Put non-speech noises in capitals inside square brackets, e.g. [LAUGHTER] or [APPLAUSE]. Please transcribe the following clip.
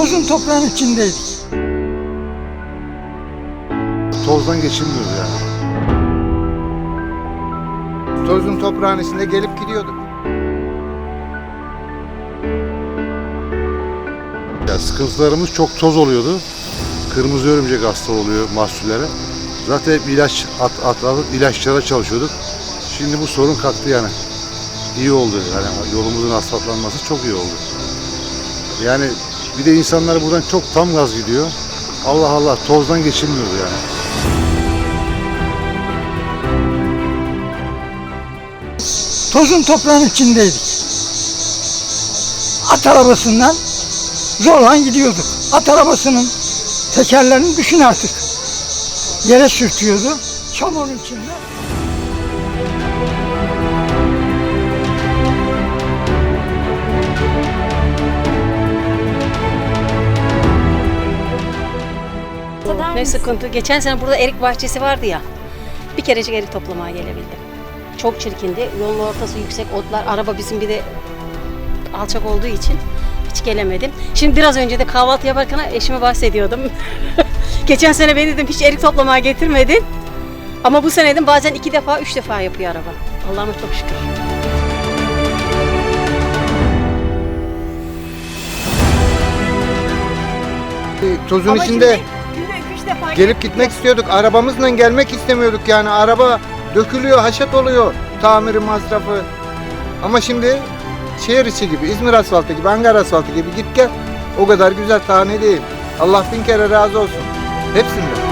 Tozun toprağın içindeydik. Tozdan geçilmiyordu yani. Tozun toprağın içinde gelip gidiyorduk. Ya sıkıntılarımız çok toz oluyordu. Kırmızı örümcek hasta oluyor mahsullere. Zaten ilaç at, at, alıp ilaçlara çalışıyorduk. Şimdi bu sorun kalktı yani. İyi oldu yani yolumuzun asfaltlanması çok iyi oldu. Yani bir de insanlar buradan çok tam gaz gidiyor. Allah Allah tozdan geçilmiyordu yani. Tozun toprağın içindeydik. At arabasından zorla gidiyorduk. At arabasının tekerlerini düşün artık. Yere sürtüyordu. Çamurun içinde. Ne sıkıntı. Geçen sene burada erik bahçesi vardı ya. Bir kerecik erik toplamaya gelebildim. Çok çirkindi. Yolun ortası yüksek otlar. Araba bizim bir de alçak olduğu için hiç gelemedim. Şimdi biraz önce de kahvaltı yaparken eşime bahsediyordum. [LAUGHS] Geçen sene beni dedim hiç erik toplamaya getirmedin. Ama bu sene dedim bazen iki defa, üç defa yapıyor araba. Allah'ıma çok şükür. Tozun Ama içinde şimdi üç defa gelip gitmek istiyorduk. Arabamızla gelmek istemiyorduk yani. Araba dökülüyor, haşat oluyor. Tamiri masrafı. Ama şimdi şehir içi gibi, İzmir asfaltı gibi, Ankara asfaltı gibi git gel. O kadar güzel tane değil. Allah bin kere razı olsun. Hepsinden.